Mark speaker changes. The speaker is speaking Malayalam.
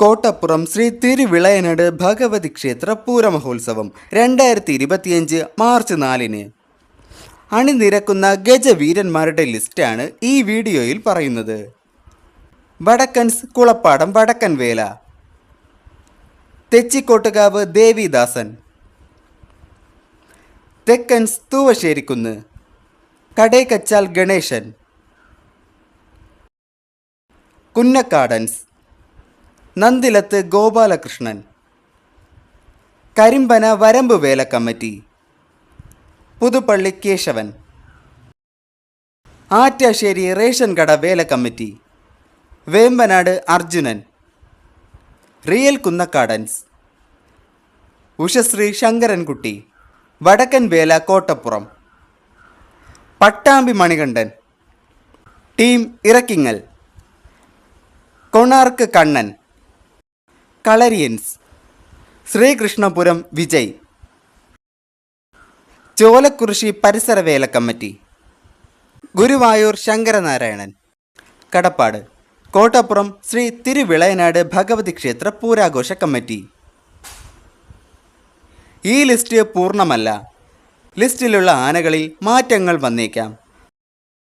Speaker 1: കോട്ടപ്പുറം ശ്രീ തിരുവിളയനാട് ഭഗവതി ക്ഷേത്ര പൂരമഹോത്സവം രണ്ടായിരത്തി ഇരുപത്തിയഞ്ച് മാർച്ച് നാലിന്. അണിനിരക്കുന്ന ഗജവീരന്മാരുടെ ലിസ്റ്റാണ് ഈ വീഡിയോയിൽ പറയുന്നത്. വടക്കൻസ് കുളപ്പാടം വടക്കൻ വേല തെച്ചിക്കോട്ടുകാവ് ദേവിദാസൻ. തെക്കൻസ് തൂവശ്ശേരിക്കുന്ന്. കടേക്കച്ചാൽ ഗണേശൻ. കുന്നക്കാടൻസ്. നന്ദിലത്ത് ഗോപാലകൃഷ്ണൻ. കരിമ്പന വരമ്പ് വേല കമ്മിറ്റി. പുതുപ്പള്ളി കേശവൻ. ആറ്റാശ്ശേരി റേഷൻ കട Vela committee. Vembanad Arjunan. Real Kunnakkadans. Ushasree Sankarankutty. Vadakkan Vela Kottappuram. Pattambi Manikandan. Team Erakkingal. Konark Kannan. Kalariyans. Sreekrishnapuram Vijay. Cholakurissi പരിസരവേല committee. Guruvayur Sankaranarayanan. കടപ്പാട്. കോട്ടപ്പുറം ശ്രീ തിരുവിളയനാട് ഭഗവതി ക്ഷേത്ര പൂരാഘോഷ കമ്മിറ്റി. ഈ ലിസ്റ്റ് പൂർണമല്ല. ലിസ്റ്റിലുള്ള ആനകളിൽ മാറ്റങ്ങൾ വന്നേക്കാം.